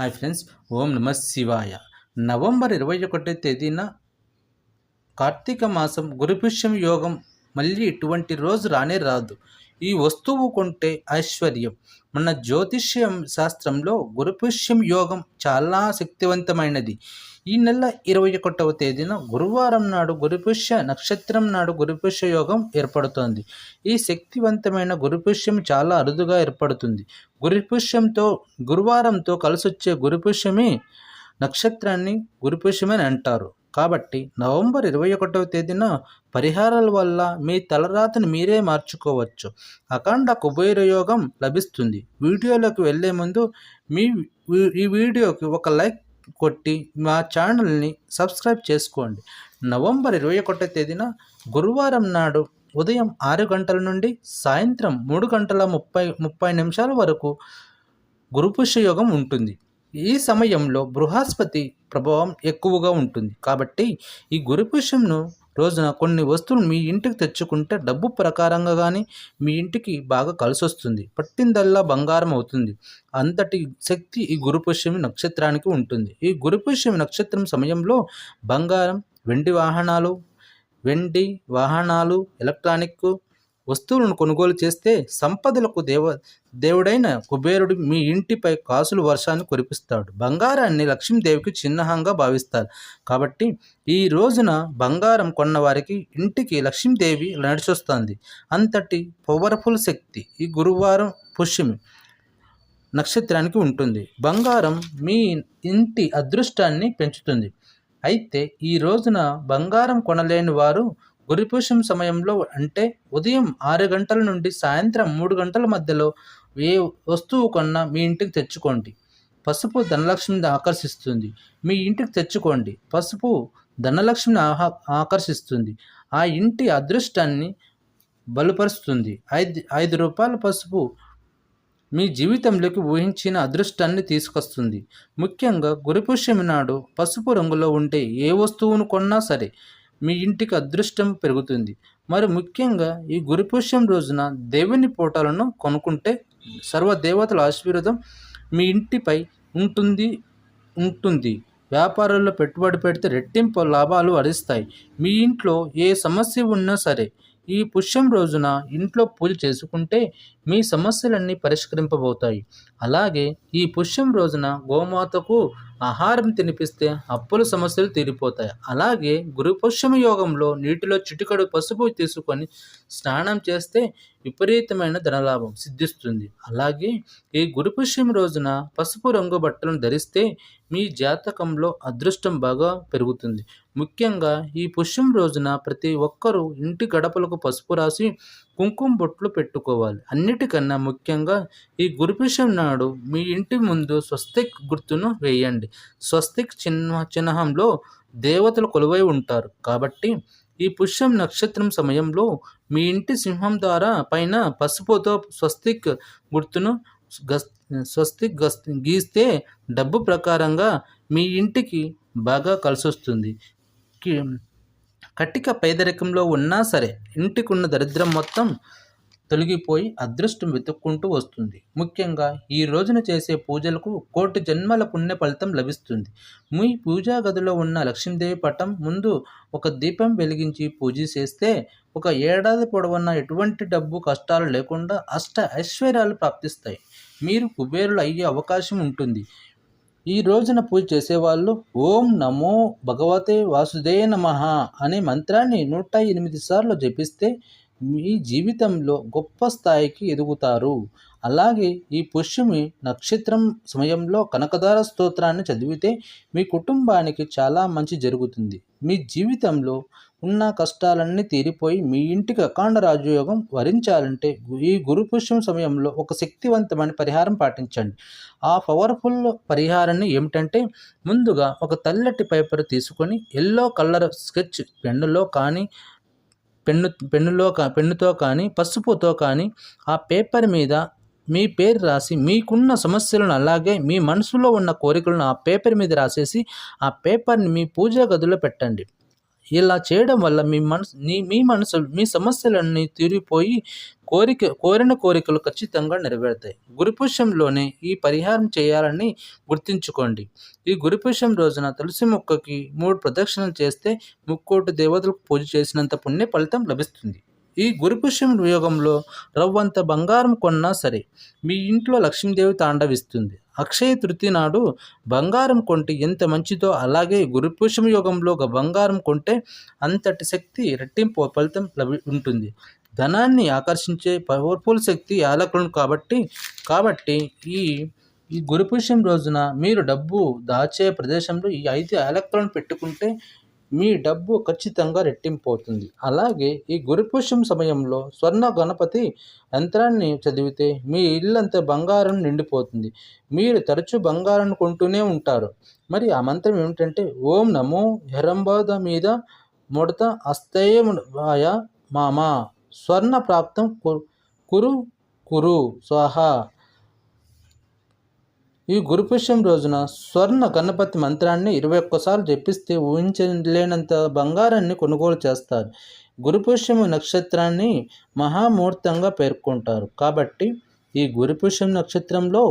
Hi friends ఓం నమ శివాయ. November ఇరవై ఒకటో తేదీన కార్తీక మాసం గురుపుష్యం యోగం మళ్ళీ ఇటువంటి రోజు రానే రాదు. ఈ వస్తువు కొంటే ఐశ్వర్యం. మన జ్యోతిష్యం శాస్త్రంలో గురుపుష్యం యోగం చాలా శక్తివంతమైనది. ఈ నెల ఇరవై ఒకటవ తేదీన గురువారం నాడు గురుపుష్య నక్షత్రం నాడు గురుపుష్య యోగం ఏర్పడుతోంది. ఈ శక్తివంతమైన గురుపుష్యం చాలా అరుదుగా ఏర్పడుతుంది. గురుపుష్యంతో గురువారంతో కలిసొచ్చే గురుపుష్యమే నక్షత్రాన్ని గురుపుష్యమని అంటారు. కాబట్టి నవంబర్ ఇరవై ఒకటవ తేదీన పరిహారాల వల్ల మీ తలరాతను మీరే మార్చుకోవచ్చు. అఖండ కుబేర యోగం లభిస్తుంది. వీడియోలోకి వెళ్ళే ముందు మీ వీ- ఈ వీడియోకి ఒక లైక్ కొట్టి మా ఛానల్ని సబ్స్క్రైబ్ చేసుకోండి. నవంబర్ ఇరవై ఒకటో తేదీన గురువారం నాడు ఉదయం ఆరు గంటల నుండి సాయంత్రం మూడు గంటల ముప్పై ముప్పై నిమిషాల వరకు గురుపుష్య యోగం ఉంటుంది. ఈ సమయంలో బృహస్పతి ప్రభావం ఎక్కువగా ఉంటుంది. కాబట్టి ఈ గురుపుష్యంను రోజున కొన్ని వస్తువులు మీ ఇంటికి తెచ్చుకుంటే డబ్బు ప్రకారంగా కానీ మీ ఇంటికి బాగా కలిసి వస్తుంది పట్టిందల్లా బంగారం అవుతుంది. అంతటి శక్తి ఈ గురుపుష్యమి నక్షత్రానికి ఉంటుంది. ఈ గురుపుష్యమి నక్షత్రం సమయంలో బంగారం వెండి వాహనాలు వెండి వాహనాలు ఎలక్ట్రానిక్ వస్తువులను కొనుగోలు చేస్తే సంపదలకు దేవ దేవుడైన కుబేరుడు మీ ఇంటిపై కాసులు వర్షాన్ని కురిపిస్తాడు. బంగారాన్ని లక్ష్మీదేవికి చిహ్నంగా భావిస్తారు. కాబట్టి ఈ రోజున బంగారం కొన్న వారికి ఇంటికి లక్ష్మీదేవి నడిచొస్తుంది. అంతటి పవర్ఫుల్ శక్తి ఈ గురువారం పుష్యమి నక్షత్రానికి ఉంటుంది. బంగారం మీ ఇంటి అదృష్టాన్ని పెంచుతుంది. అయితే ఈ రోజున బంగారం కొనలేని వారు గురిపుషం సమయంలో అంటే ఉదయం ఆరు గంటల నుండి సాయంత్రం మూడు గంటల మధ్యలో ఏ వస్తువు కొన్నా మీ ఇంటికి తెచ్చుకోండి. పసుపు ధనలక్ష్మిని ఆకర్షిస్తుంది. మీ ఇంటికి తెచ్చుకోండి. పసుపు ధనలక్ష్మిని ఆహా ఆకర్షిస్తుంది. ఆ ఇంటి అదృష్టాన్ని బలపరుస్తుంది. ఐదు ఐదు రూపాయల పసుపు మీ జీవితంలోకి ఊహించిన అదృష్టాన్ని తీసుకొస్తుంది. ముఖ్యంగా గురిపుష్యమి నాడు పసుపు రంగులో ఉండే ఏ వస్తువును కొన్నా సరే మీ ఇంటికి అదృష్టం పెరుగుతుంది. మరి ముఖ్యంగా ఈ గురుపుష్యం రోజున దేవుని పోటాలను కొనుక్కుంటే సర్వ దేవతల ఆశీర్వాదం మీ ఇంటిపై ఉంటుంది ఉంటుంది. వ్యాపారాల్లో పెట్టుబడి పెడితే రెట్టింపు లాభాలు వరిస్తాయి. మీ ఇంట్లో ఏ సమస్య ఉన్నా సరే ఈ పుష్యం రోజున ఇంట్లో పూజ చేసుకుంటే మీ సమస్యలన్నీ పరిష్కరింపబోతాయి. అలాగే ఈ పుష్యం రోజున గోమాతకు ఆహారం తినిపిస్తే అప్పుల సమస్యలు తీరిపోతాయి. అలాగే గురుపుష్యమ యోగంలో నీటిలో చిటికడు పసుపు తీసుకొని స్నానం చేస్తే విపరీతమైన ధనలాభం సిద్ధిస్తుంది. అలాగే ఈ గురుపుష్యం రోజున పసుపు రంగు బట్టలను ధరిస్తే మీ జాతకంలో అదృష్టం బాగా పెరుగుతుంది. ముఖ్యంగా ఈ పుష్యం రోజున ప్రతి ఒక్కరూ ఇంటి గడపలకు పసుపు రాసి కుంకుమ బొట్లు పెట్టుకోవాలి. అన్నిటికన్నా ముఖ్యంగా ఈ గురుపిషం నాడు మీ ఇంటి ముందు స్వస్తిక్ గుర్తును వేయండి. స్వస్తిక్ చిహ్న చిహ్నంలో దేవతలు కొలువై ఉంటారు. కాబట్టి ఈ పుష్యం నక్షత్రం సమయంలో మీ ఇంటి సింహం ద్వారా పైన పసుపుతో స్వస్తిక్ గుర్తును స్వస్తిక్ గీస్తే డబ్బు ప్రకారంగా మీ ఇంటికి బాగా కలిసొస్తుంది. కటిక పేదరికంలో ఉన్నా సరే ఇంటికున్న దరిద్రం మొత్తం తొలగిపోయి అదృష్టం వెతుక్కుంటూ వస్తుంది. ముఖ్యంగా ఈ రోజున చేసే పూజలకు కోటి జన్మల పుణ్య ఫలితం లభిస్తుంది. మీ పూజా గదిలో ఉన్న లక్ష్మీదేవి పటం ముందు ఒక దీపం వెలిగించి పూజ చేస్తే ఒక ఏడాది పొడవున్న ఎటువంటి డబ్బు కష్టాలు లేకుండా అష్ట ఐశ్వర్యాలు ప్రాప్తిస్తాయి. మీరు కుబేరులు అయ్యే అవకాశం ఉంటుంది. ఈ రోజున పూజ చేసేవాళ్ళు ఓం నమో భగవతే వాసుదే నమ అనే మంత్రాన్ని నూట ఎనిమిది సార్లు జపిస్తే మీ జీవితంలో గొప్ప స్థాయికి ఎదుగుతారు. అలాగే ఈ పుష్యమి నక్షత్రం సమయంలో కనకదార స్తోత్రాన్ని చదివితే మీ కుటుంబానికి చాలా మంచి జరుగుతుంది. మీ జీవితంలో ఉన్న కష్టాలన్నీ తీరిపోయి మీ ఇంటికి అఖండ రాజయోగం వరించాలంటే ఈ గురు పుష్యం సమయంలో ఒక శక్తివంతమైన పరిహారం పాటించండి. ఆ పవర్ఫుల్ పరిహారాన్ని ఏమిటంటే ముందుగా ఒక తెల్లటి పేపర్ తీసుకొని ఎల్లో కలర్ స్కెచ్ పెన్నులో కానీ పెన్ను పెన్నులో కా పెన్నుతో కానీ పసుపుతో కానీ ఆ పేపర్ మీద మీ పేరు రాసి మీకున్న సమస్యలను అలాగే మీ మనసులో ఉన్న కోరికలను ఆ పేపర్ మీద రాసేసి ఆ పేపర్ని మీ పూజా గదిలో పెట్టండి. ఇలా చేయడం వల్ల మీ మనసు మీ మనసు మీ సమస్యలన్నీ తీరిపోయి కోరిక కోరిన కోరికలు ఖచ్చితంగా నెరవేరుతాయి. గురుపుష్యంలోనే ఈ పరిహారం చేయాలని గుర్తుంచుకోండి. ఈ గురుపుష్యం రోజున తులసి మొక్కకి మూడు ప్రదక్షిణలు చేస్తే ముక్కోటి దేవతలకు పూజ చేసినంత పుణ్య ఫలితం లభిస్తుంది. ఈ గురుపుష్యం యోగంలో రవ్వంత బంగారం కొన్నా సరే మీ ఇంట్లో లక్ష్మీదేవి తాండవిస్తుంది. అక్షయ తృతి నాడు బంగారం కొంటే ఎంత మంచిదో అలాగే గురుపుష్యం యోగంలో ఒక బంగారం కొంటే అంతటి శక్తి రెట్టింపు ఫలితం లభి ఉంటుంది. ధనాన్ని ఆకర్షించే పవర్ఫుల్ శక్తి యాలకులను కాబట్టి కాబట్టి ఈ ఈ గురుపుష్యం రోజున మీరు డబ్బు దాచే ప్రదేశంలో ఈ ఐదు యాలకులను పెట్టుకుంటే మీ డబ్బు ఖచ్చితంగా రెట్టింపు అవుతుంది అలాగే ఈ గురుపుష్యం సమయంలో స్వర్ణ గణపతి యంత్రాన్ని చదివితే మీ ఇల్లంతా బంగారం నిండిపోతుంది. మీరు తరచూ బంగారం కొంటూనే ఉంటారు. మరి ఆ మంత్రం ఏమిటంటే ఓం నమో హెరంబాద మీద ముడత అస్తేయముయ మామ. స్వర్ణ ప్రాప్తం కు- కురు కురు స్వాహ. ఈ గురుపుష్యం రోజున స్వర్ణ గణపతి మంత్రాన్ని ఇరవై ఒక్కసార్లు జపిస్తే ఊహించలేనంత బంగారాన్ని కొనుగోలు చేస్తారు. గురుపుష్యము నక్షత్రాన్ని మహాముహూర్తంగా పేర్కొంటారు. కాబట్టి ఈ గురుపుష్యం నక్షత్రంలో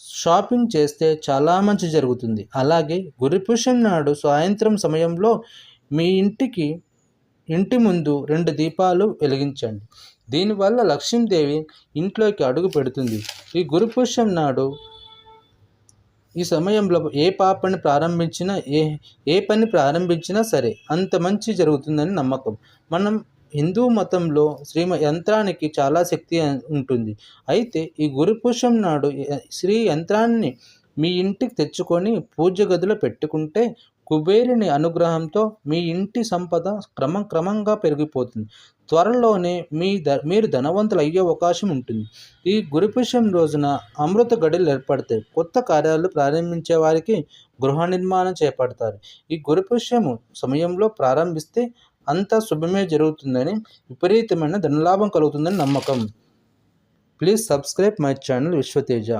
షాపింగ్ చేస్తే చాలా మంచి జరుగుతుంది. అలాగే గురుపుష్యం నాడు సాయంత్రం సమయంలో మీ ఇంటికి ఇంటి ముందు రెండు దీపాలు వెలిగించండి. దీనివల్ల లక్ష్మీదేవి ఇంట్లోకి అడుగు పెడుతుంది. ఈ గురుపుష్యం నాడు ఈ సమయంలో ఏ పాపని ప్రారంభించినా ఏ ఏ పని ప్రారంభించినా సరే అంత మంచి జరుగుతుందని నమ్మకం. మనం హిందూ మతంలో శ్రీమ యంత్రానికి చాలా శక్తి ఉంటుంది. అయితే ఈ గురుపుషం నాడు శ్రీ యంత్రాన్ని మీ ఇంటికి తెచ్చుకొని పూజ గదిలో పెట్టుకుంటే కుబేరుని అనుగ్రహంతో మీ ఇంటి సంపద క్రమం క్రమంగా పెరిగిపోతుంది. త్వరలోనే మీ ద మీరు ధనవంతులు అయ్యే అవకాశం ఉంటుంది. ఈ గురుపుష్యం రోజున అమృత గడులు ఏర్పడతాయి. కొత్త కార్యాలు ప్రారంభించే వారికి గృహ నిర్మాణం చేపడతారు. ఈ గురుపుష్యము సమయంలో ప్రారంభిస్తే అంతా శుభమే జరుగుతుందని విపరీతమైన ధనలాభం కలుగుతుందని నమ్మకం. Please subscribe my channel Vishwateja.